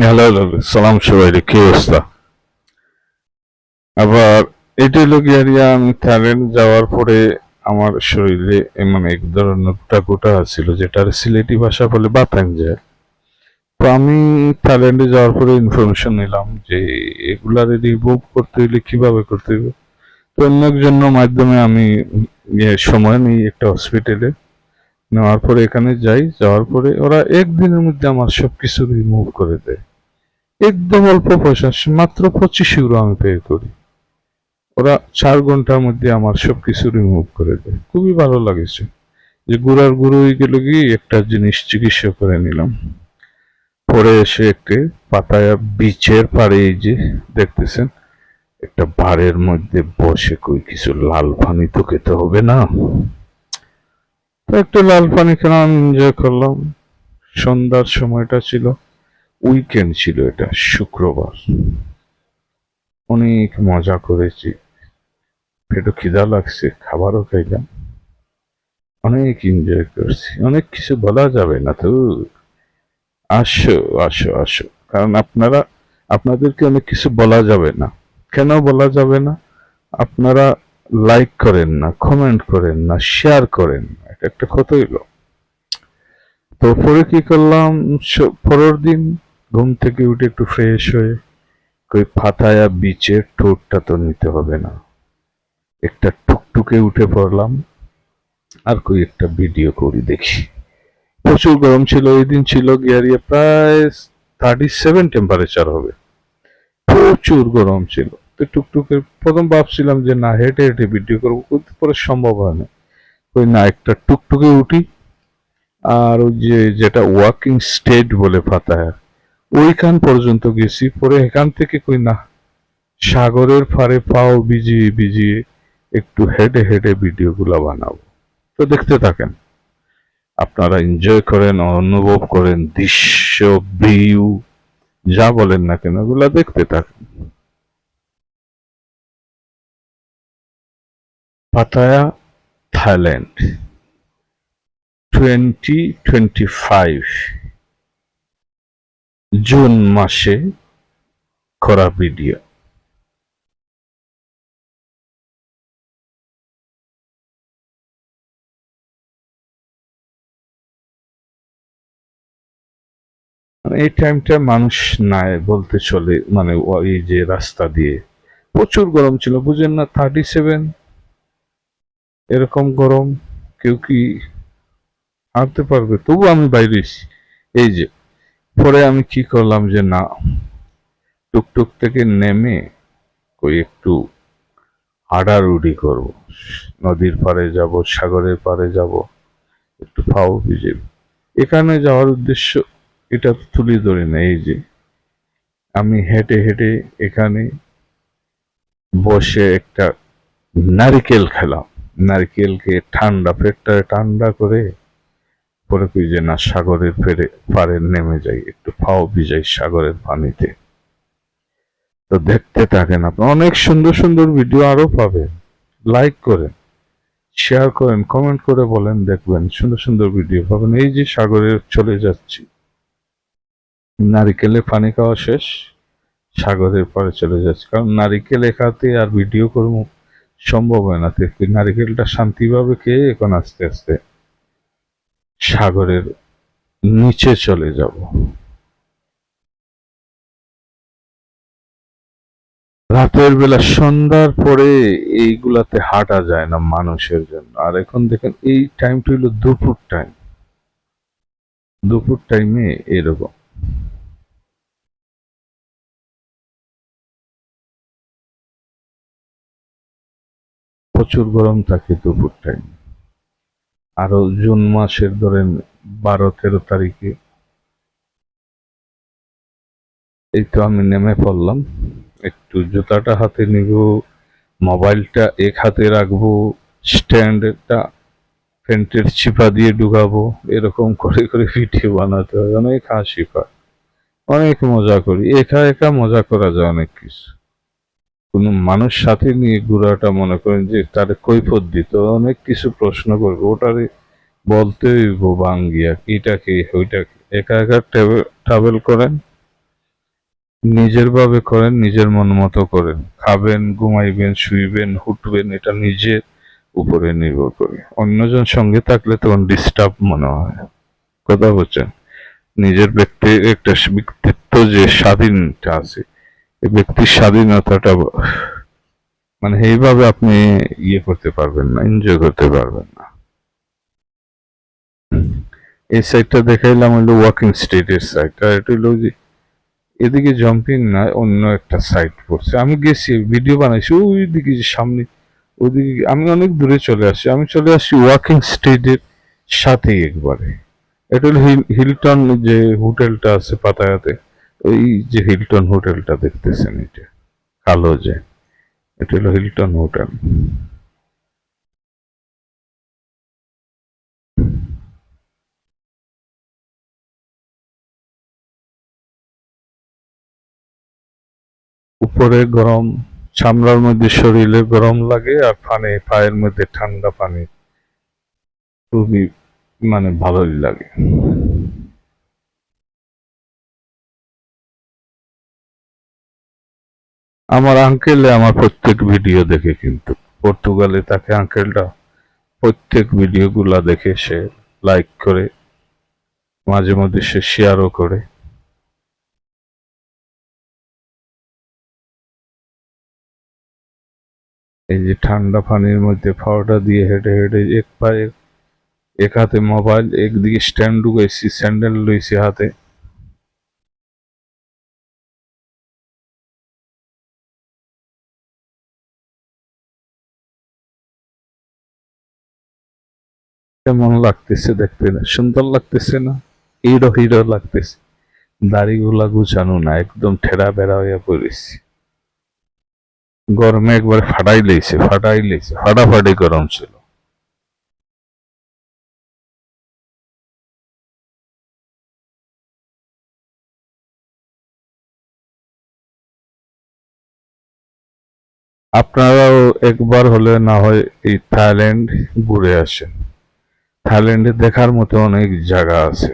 Hello, সালাম সবাই কি অবস্থা? আবার এটা হলো গিয়ারিয়া, আমি থাইল্যান্ড যাওয়ার পরে আমার শরীরে মানে এক ধরনের গোটা ছিল যেটার সিলেটি ভাষা বলে যায় তো আমি থাইল্যান্ডে যাওয়ার পরে ইনফরমেশন নিলাম যে এগুলার রিমুভ করতে হইলে কীভাবে করতে হবে তো অন্য একজনের মাধ্যমে আমি সময় নিই একটা হসপিটালে নেওয়ার পরে এখানে যাই, যাওয়ার পরে ওরা একদিনের মধ্যে আমার সবকিছু রিমুভ করে দেয়। একদম অল্প পয়সা, মাত্র পঁচিশ ইউরো আমি পে করি। ওরা চার ঘণ্টার মধ্যে আমার সবকিছু রিমুভ করে দেয়। খুবই ভালো লাগেছে। যে গুড়ার গুঁড়ো হয়ে গেল গিয়ে একটা জিনিস চিকিৎসা করে নিলাম। পরে এসে একটি পাতায়া বিচের পাড়ে এই যে দেখতেছেন, একটা বারের মধ্যে বসে কই কিছু লাল পানি তো খেতে হবে না? একটা লাল পানি খেলাম এনজয় করলাম। সন্ধ্যার সময়টা ছিল উইকেন্ড ছিল এটা, শুক্রবার। অনেক মজা করেছি। পেটও খিদা লাগছে, খাবারও খাইলাম। অনেক এনজয় করছি। অনেক কিছু বলা যাবে না তো। আসো আসো আসো। কারণ আপনারা, আপনাদেরকে অনেক কিছু বলা যাবে না। কেন বলা যাবে না? আপনারা লাইক করেন না কমেন্ট করেন না শেয়ার করেন না। একটা ক্ষত হইল। তো পরে কি করলাম? পরের দিন ঘুম থেকে উঠে একটু ফ্রেশ হয়ে কই ফাতায়া বিচের ঠোঁটটা তো নিতে হবে না। একটা টুকটুকে উঠে পড়লাম আর কই একটা ভিডিও করি দেখি। প্রচুর গরম ছিল, ওই দিন ছিল গিয়ারিয়া প্রায় থার্টি সেভেন টেম্পারেচার হবে। প্রচুর গরম ছিল। তো টুকটুকে প্রথম ভাবছিলাম যে না, হেঁটে হেঁটে ভিডিও করব পরে সম্ভব হয় না। ওই না, একটা টুকটুকে উঠি আর ওই যে যেটা ওয়াকিং স্টেট বলে ফাতায় ওইখান পর্যন্ত গেছি, পরে এখান থেকে কই না, সাগরের ফারে পাও ভিজিয়ে ভিজিয়ে একটু হেঁটে হেঁটে ভিডিওগুলো বানাবো। তো দেখতে থাকেন, আপনারা এনজয় করেন, অনুভব করেন, দৃশ্য ভিউ যা বলেন না কেন, ওগুলা দেখতে থাকেন। Pattaya Thailand twenty twenty five June মাসে করা ভিডিও মানে এই টাইমটা মানুষ নাই, বলতে চলে মানে ও- এই যে রাস্তা দিয়ে। প্রচুর গরম ছিল, বুঝেন না থার্টি সেভেন এরকম গরম কেউ কি হাঁটতে পারবে? তবু আমি বাইরে এসেছি। এই যে, পরে আমি কি করলাম যে না, টুকটুক থেকে নেমে কই একটু হাডারুডি করব। নদীর পাড়ে যাব, সাগরের পাড়ে যাব, একটু ফাও ভিজে। এখানে যাওয়ার উদ্দেশ্য এটা তুলে ধরে না, এই যে, আমি হেঁটে হেঁটে এখানে বসে একটা নারিকেল খেলাম। নারকেলকে ঠান্ডা পেটটা ঠান্ডা করে, পরে কই যে না সাগরের ফেরে পাড়ে নেমে যাই, একটু ফাও ভিজাই সাগরের পানিতে। তো দেখতে থাকেন আপনি অনেক সুন্দর সুন্দর ভিডিও আরও পাবেন। লাইক করেন শেয়ার করেন কমেন্ট করে বলেন, দেখবেন সুন্দর সুন্দর ভিডিও পাবেন। এই যে সাগরে চলে যাচ্ছি। নারিকেলে পানি খাওয়া শেষ, সাগরের পরে চলে যাচ্ছি। কারণ নারিকেল একাতে আর ভিডিও করব সম্ভব হয় না। নারিকেলটা শান্তিভাবে খেয়ে এখন আস্তে আস্তে সাগরের নিচে চলে যাব। রাতের বেলা সন্ধ্যার পরে এইগুলাতে হাঁটা যায় না মানুষের জন্য। আর এখন দেখেন এই টাইমটা হলো দুপুর টাইম দুপুর টাইমে এরকম। প্রচুর গরম থাকে দুপুর টাইম আরও জুন মাসের ধরেন বারো, তেরো তারিখে। এই তো আমি নেমে পড়লাম। একটু জুতাটা হাতে নিব, মোবাইলটা এক হাতে রাখব, স্ট্যান্ডটা প্যান্টের চিপা দিয়ে ঢুকাবো, এরকম করে করে ভিডিও বানাতে হয়। অনেক হাসি পায়। অনেক মজা করি। একা একা মজা করা যায় অনেক কিছু। কোনো মানুষ সাথে নিয়ে ঘোরাটা মনে করেন যে তারে কৈফত দিত, অনেক কিছু প্রশ্ন করবে, ওটারে বলতে হইব বাঙ্গিয়া কিটা কি, ওইটা কি। একা একা ট্রাভেল করেন, নিজের ভাবে করেন, নিজের মন মতো করেন। খাবেন, ঘুমাইবেন, শুইবেন হুটবেন এটা নিজের উপরে নির্ভর করে। অন্যজন সঙ্গে থাকলে তখন ডিস্টার্ব মনে হয়। কথা বলছেন? নিজের ব্যক্তি একটা ব্যক্তিত্ব যে স্বাধীনটা আছে। ব্যক্তির স্বাধীনতাটা মানে এইভাবে আপনি ইয়ে করতে পারবেন না এনজয় করতে পারবেন না। এই সাইডটা দেখাইলাম হলো ওয়াকিং স্ট্রিটের সাইড আর এটা হলো যে এদিকে জাম্পিং না, অন্য একটা সাইড পড়ছে। আমি গেছি ভিডিও বানাইছি, ওইদিকে যে সামনে, ওইদিকে আমি অনেক দূরে চলে আসছি। আমি চলে আসছি ওয়াকিং স্ট্রিটের সাথেই একবারে। এটা হলো হিলটন যে হোটেলটা আছে পাতায়াতে। ওই যে হিলটন হোটেলটা দেখতেছেন এটা, কালো যে, এটা হলো হিলটন হোটেল উপরে গরম, চামড়ার মধ্যে শরীরে গরম লাগে আর পানি, পায়ের মধ্যে ঠান্ডা পানি। খুবই মানে ভালোই লাগে। আমার আঙ্কেলে আমার প্রত্যেক ভিডিও দেখে কিন্তু। পর্তুগালে তাকে আঙ্কেলটা প্রত্যেক ভিডিওগুলা দেখে সে লাইক করে, মাঝে মধ্যে সে শেয়ারও করে। এই যে ঠান্ডা পানির মধ্যে ফাওয়াটা দিয়ে হেঁটে হেঁটে এক পায়ে, এক হাতে মোবাইল একদিকে স্ট্যান্ড ঢুকাইছি স্যান্ডেল লইছি হাতে। কেমন লাগতেছে দেখতে না? সুন্দর লাগতেছে না? হিরো হিরো লাগতেছে। দাড়িগুলা গুছানো না, একদম ঠেড়া বেড়া হইয়া পড়েছি। গরমে একবার ফাটাই লইছে ফাটাই লইছে ফাটাফাটি গরম ছিল। আপনারাও একবার হলে না হয় এই থাইল্যান্ড ঘুরে আসেন। থাইল্যান্ডে দেখার মতো অনেক জায়গা আছে।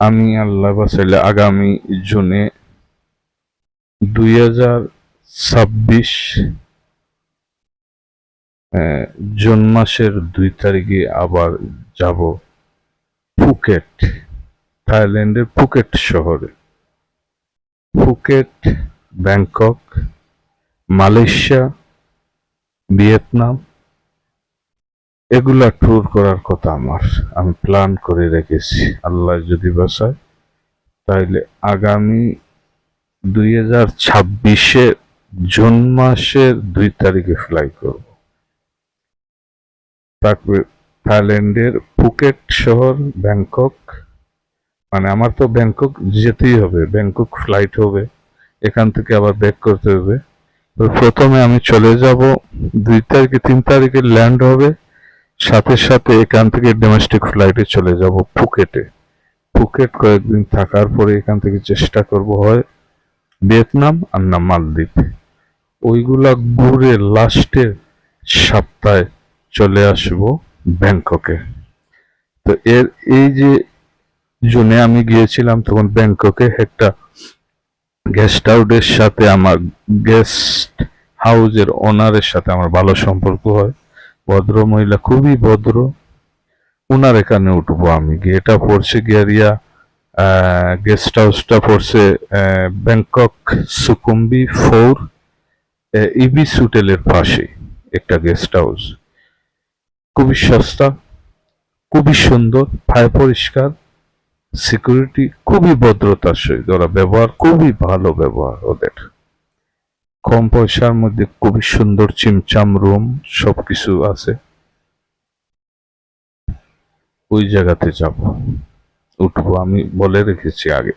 আমি আল্লাহ বাসাইলে আগামী জুনে দুই হাজার ছাব্বিশ জুন মাসের দুই তারিখে আবার যাব ফুকেট, থাইল্যান্ডের ফুকেট শহরে। ফুকেট, ব্যাংকক, মালয়েশিয়া, ভিয়েতনাম এগুলা ট্যুর করার কথা আমার। আমি প্ল্যান করে রেখেছি। আল্লাহ যদি বাসায় তাইলে আগামী দুই হাজার ছাব্বিশে জুন মাসের দুই তারিখে ফ্লাই করব। তারপরে থাইল্যান্ডের ফুকেট শহর, ব্যাংকক। মানে আমার তো ব্যাংকক যেতেই হবে। ব্যাংকক ফ্লাইট হবে। এখান থেকে আবার ব্যাক করতে হবে। প্রথমে আমি চলে যাব। দুই তারিখে, তিন তারিখে ল্যান্ড হবে। সাথে সাথে এখান থেকে ডোমেস্টিক ফ্লাইটে চলে যাব ফুকেটে ফুকেট কয়েকদিন থাকার পরে এখান থেকে চেষ্টা করব হয় ভিয়েতনাম আর না মালদ্বীপ ওইগুলা ঘুরে লাস্টের সপ্তাহে চলে আসব ব্যাংককে। তো এর, এই যে জুনে আমি গিয়েছিলাম তখন ব্যাংককে একটা গেস্ট হাউসের সাথে আমার গেস্ট হাউজের ওনারের সাথে আমার ভালো সম্পর্ক হয়। ভদ্র মহিলা, খুবই ভদ্র। ওনার এখানে উঠবো আমি। এটা পড়ছে গিয়ারিয়া গেস্ট হাউসটা পড়ছে ব্যাংকক সুকুম্বি ফোর ইবিস হোটেলের পাশে একটা গেস্ট হাউস খুবই সস্তা, খুবই সুন্দর, ফায়ার পরিষ্কার সিকিউরিটি খুবই ভদ্রতার সহিত। ওরা ব্যবহার, খুবই ভালো ব্যবহার ওদের। কম পয়সার মধ্যে খুবই সুন্দর চিমচাম রুম, সবকিছু আছে। ওই জায়গাতে যাব। উঠবো, আমি বলে রেখেছি আগে।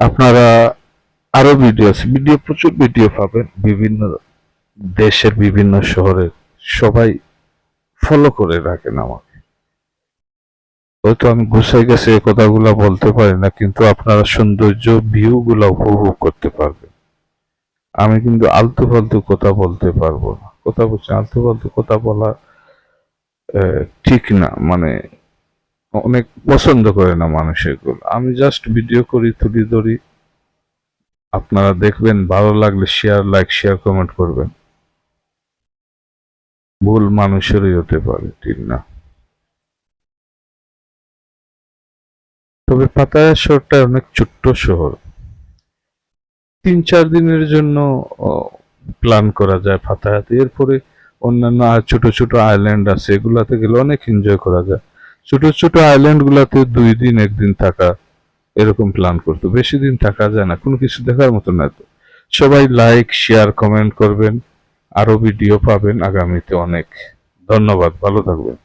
আপনারা আরও ভিডিও আছে। ভিডিও প্রচুর ভিডিও পাবেন। বিভিন্ন দেশের বিভিন্ন শহরের সবাই ফলো করে রাখেন আমাকে। হয়তো আমি গুছাই গেছে কথাগুলো বলতে পারি না, কিন্তু আপনারা সৌন্দর্য ভিউ গুলা উপভোগ করতে পারবেন। আমি কিন্তু আলতু ফালতু কথা বলতে পারব না। কথা বলছি আলতু ফালতু কথা বলা ঠিক না মানে অনেক পছন্দ করে না মানুষ এগুলো। আমি জাস্ট ভিডিও করি, তুলি ধরি। আপনারা দেখবেন, ভালো লাগলে শেয়ার লাইক শেয়ার কমেন্ট করবেন। ভুল মানুষেরই হতে পারে, ঠিক না। তবে পাতায়া শহরটা অনেক ছোট্ট শহর। তিন চার দিনের জন্য প্ল্যান করা যায় পাতায়াতে এরপরে অন্যান্য ছোট ছোট আইল্যান্ড আছে, এগুলাতে গেলে অনেক এনজয় করা যায়। ছোট ছোট আইল্যান্ড গুলাতে দুই দিন, একদিন থাকা, এরকম প্ল্যান করতো। বেশি দিন থাকা যায় না, কোনো কিছু দেখার মতো না তো। সবাই লাইক শেয়ার কমেন্ট করবেন। আরও ভিডিও পাবেন আগামীতে অনেক। ধন্যবাদ, ভালো থাকবেন।